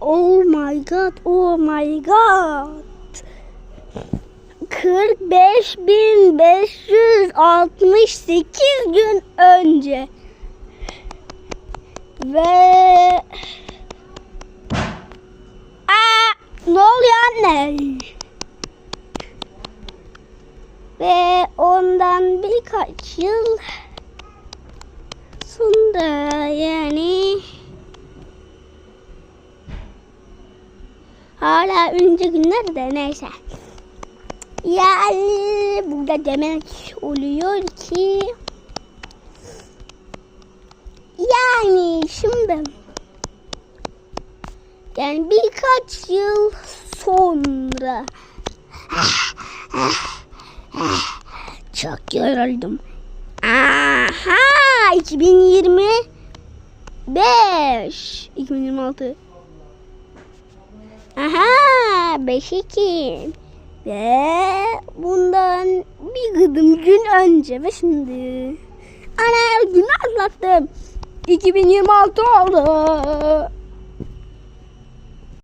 Oh my god, oh my god. 45.568 gün önce. Ve Aa, ne oluyor anne? Ve ondan birkaç yıl sonra yani hala önce günler de neyse. Yani burada demek oluyor ki yani şimdi yani birkaç yıl sonra çok yoruldum. Aha 2025 2026 Aha 5 Ekim ve bundan bir gıdım gün önce ve şimdi. Ana günü atlattım 2026 oldu